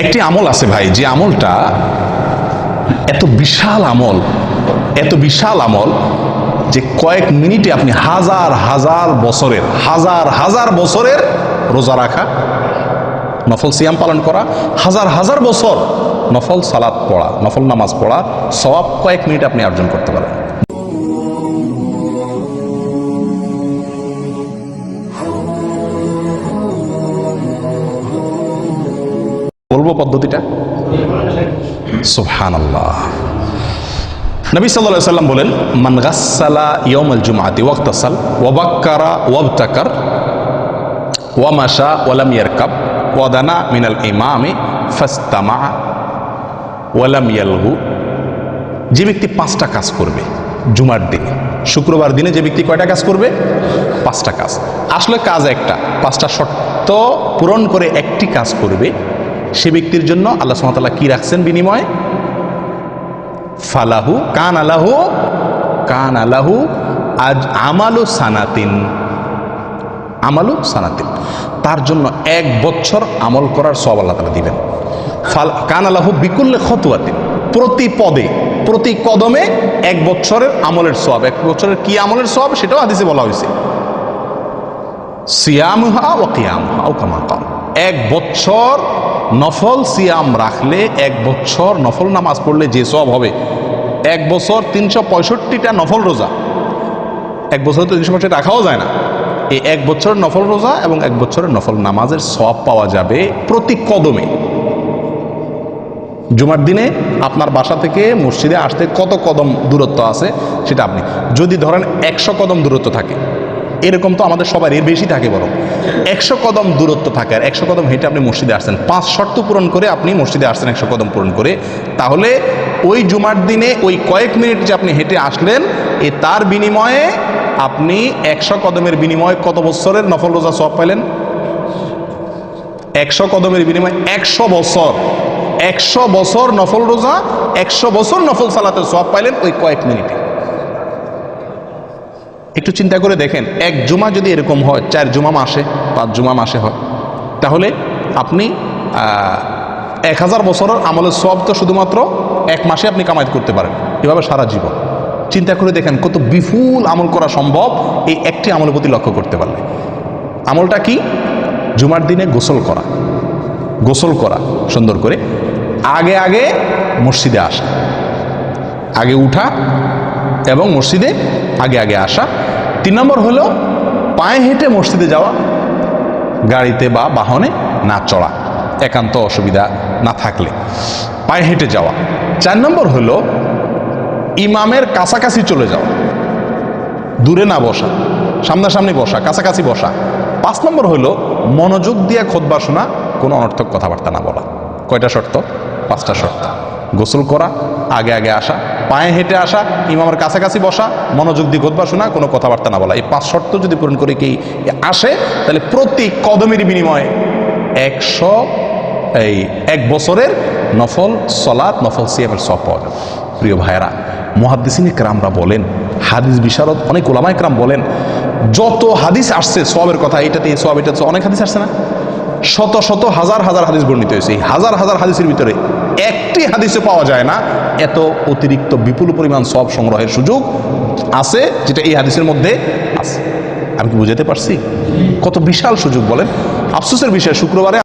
একটি আমল আছে ভাই, যে আমলটা এত বিশাল আমল, এত বিশাল আমল যে কয়েক মিনিটে আপনি হাজার হাজার বছরের, হাজার হাজার বছরের রোজা রাখা, নফল সিয়াম পালন করা, হাজার হাজার বছর নফল সালাত পড়া, নফল নামাজ পড়া সব কয়েক মিনিট আপনি অর্জন করতে পারেন বলব পদ্ধতিটা? সুবহান আল্লাহ নবী সাল্লাহ সাল্লাম বলেন, মান গাসালা ইয়মল জুমাতি ওয়াক্তাসাল ওয়াবাক্কারা ওয়াবতাকার ওয়ামাশা ওয়ালাম ইয়ারকাব ওয়াদানা মিনাল ইমামে ফাস্তামা ওয়ালাম ইয়ালহু যে ব্যক্তি পাঁচটা কাজ করবে জুমার দিনে, শুক্রবার দিনে যে ব্যক্তি কয়টা কাজ করবে? পাঁচটা কাজ। আসলে কাজ একটা, পাঁচটা শর্ত পূরণ করে একটি কাজ করবে সে ব্যক্তির জন্য আল্লাহ সুমতাল্লাহ কি রাখছেন বিনিময়ে? ফালাহু কান আলাহু কান আলাহু আজ আমালু সানাতিন আমালু সানাতিন। তার জন্য এক বছর আমল করার সব আল্লাহ তালা দিবেন। ফাল কান আলাহু বিকুল্লে খতুয়াতিন প্রতি পদে, প্রতি কদমে এক বছরের আমলের সব এক বছরের কি আমলের সব সেটাও হাদিসে বলা হয়েছে। সিয়ামহা ও কিয়ামহা ও কামা এক বছর নফল সিয়াম রাখলে এক বছর নফল নামাজ পড়লে যে সব হবে। এক বছর তিনশো পঁয়ষট্টিটা নফল রোজা। এক বছর তো তিনশো পঁয়ষট্টি রাখাও যায় না। এই এক বছর নফল রোজা এবং এক বছরের নফল নামাজের সব পাওয়া যাবে প্রতি কদমে। জুমার দিনে আপনার বাসা থেকে মসজিদে আসতে কত কদম দূরত্ব আছে সেটা আপনি যদি ধরেন একশো কদম দূরত্ব থাকে এরকম তো আমাদের সবার এর বেশি থাকে বরং। একশো কদম দূরত্ব থাকে আর একশো কদম হেঁটে আপনি মসজিদে আসছেন। পাঁচ শর্ত পূরণ করে আপনি মসজিদে আসছেন একশো কদম পূরণ করে। তাহলে ওই জুমার দিনে ওই কয়েক মিনিট যে আপনি হেঁটে আসলেন, এ তার বিনিময়ে আপনি একশো কদমের বিনিময়ে কত বছরের নফল রোজা সব পাইলেন? একশো কদমের বিনিময়ে একশো বছর। একশো বছর নফল রোজা, একশো বছর নফল সালাতে সব পাইলেন ওই কয়েক মিনিটে। একটু চিন্তা করে দেখেন, এক জুমা যদি এরকম হয়, চার জুমা মাসে, পাঁচ জুমা মাসে হয়, তাহলে আপনি এক হাজার বছরের আমলের সব তো শুধুমাত্র এক মাসে আপনি কামাই করতে পারেন, এভাবে সারা জীবন। চিন্তা করে দেখেন কত বিপুল আমল করা সম্ভব এই একটি আমলের প্রতি লক্ষ্য করতে পারলে। আমলটা কি? জুমার দিনে গোসল করা। গোসল করা, সুন্দর করে। আগে আগে মসজিদে আসা। আগে উঠা এবং মসজিদে আগে আগে আসা। তিন নম্বর হলো পায়ে হেঁটে মসজিদে যাওয়া, গাড়িতে বা বাহনে না চড়া, একান্ত অসুবিধা না থাকলে। পায়ে হেঁটে যাওয়া। চার নম্বর হলো ইমামের কাছাকাছি চলে যাওয়া। দূরে না বসা, সামনাসামনি বসা, কাছাকাছি বসা। পাঁচ নম্বর হলো মনোযোগ দিয়ে খোদবা শোনা, কোনো অনর্থক কথাবার্তা না বলা। কয়টা শর্ত? পাঁচটা শর্ত। গোসল করা, আগে আগে আসা পায়ে হেঁটে আসা, ইমামের কাছাকাছি বসা, মনোযোগ দিয়ে খোদবা শোনা, কোনো কথাবার্তা না বলা। এই পাঁচ শর্ত যদি পূরণ করে কি আসে, তাহলে প্রতি কদমের বিনিময়ে একশো, এই এক বছরের নফল সলাৎ, নফল সিয়ামের সব পাওয়া যাবে। প্রিয় ভাইয়েরা, মহাদ্দিসিন ক্রামরা বলেন, হাদিস বিশারদ, অনেক ওলামায় ক্রাম বলেন, যত হাদিস আসছে সবের কথা, এটাতে সব এটাতে অনেক হাদিস আসছে না? শত শত, হাজার হাজার হাদিস বর্ণিত হয়েছে। হাজার হাজার হাদিসের ভিতরে একটি হাদিসে পাওয়া যায় না, এত অতিরিক্ত বিপুল পরিমাণ সব সংগ্রহের সুযোগ আছে যেটা এই হাদিসের মধ্যে আছে। আমি কি বুঝাতে পারছি? কত বিশাল সুযোগ বলেন। আফসোসের বিষয়, শুক্রবারে